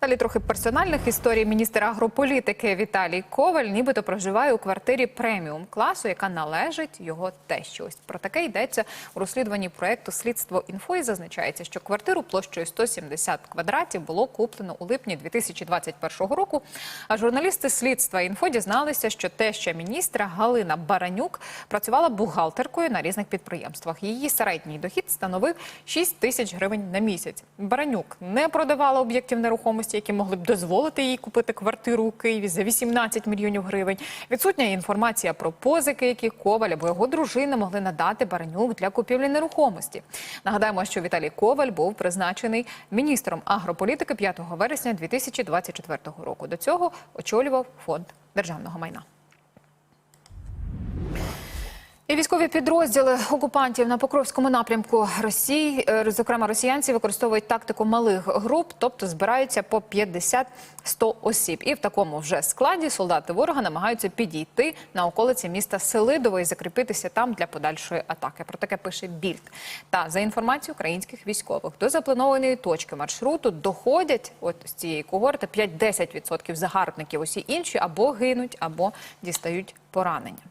Далі трохи персональних історій. Міністр агрополітики Віталій Коваль нібито проживає у квартирі преміум класу, яка належить його тещі. Ось про таке йдеться у розслідуванні проекту Слідство інфо і зазначається, що квартиру площею 170 квадратів було куплено у липні 2021 року. А журналісти слідства інфо дізналися, що теща міністра Галина Баранюк працювала бухгалтеркою на різних підприємствах. Її середній дохід становив 6 тисяч гривень на місяць. Баранюк не продавала об'єктів нерухомості, які могли б дозволити їй купити квартиру у Києві за 18 мільйонів гривень. Відсутня інформація про позики, які Коваль або його дружина могли надати Баранюк для купівлі нерухомості. Нагадаємо, що Віталій Коваль був призначений міністром агрополітики 5 вересня 2024 року. До цього очолював фонд державного майна. І військові підрозділи окупантів на Покровському напрямку Росії, е, зокрема росіянці, використовують тактику малих груп, тобто збираються по 50-100 осіб. І в такому вже складі солдати ворога намагаються підійти на околиці міста Селидово і закріпитися там для подальшої атаки. Про таке пише Більд. Та за інформацією українських військових до запланованої точки маршруту доходять от з цієї когорти 5-10% загарбників. Усі інші або гинуть, або дістають поранення.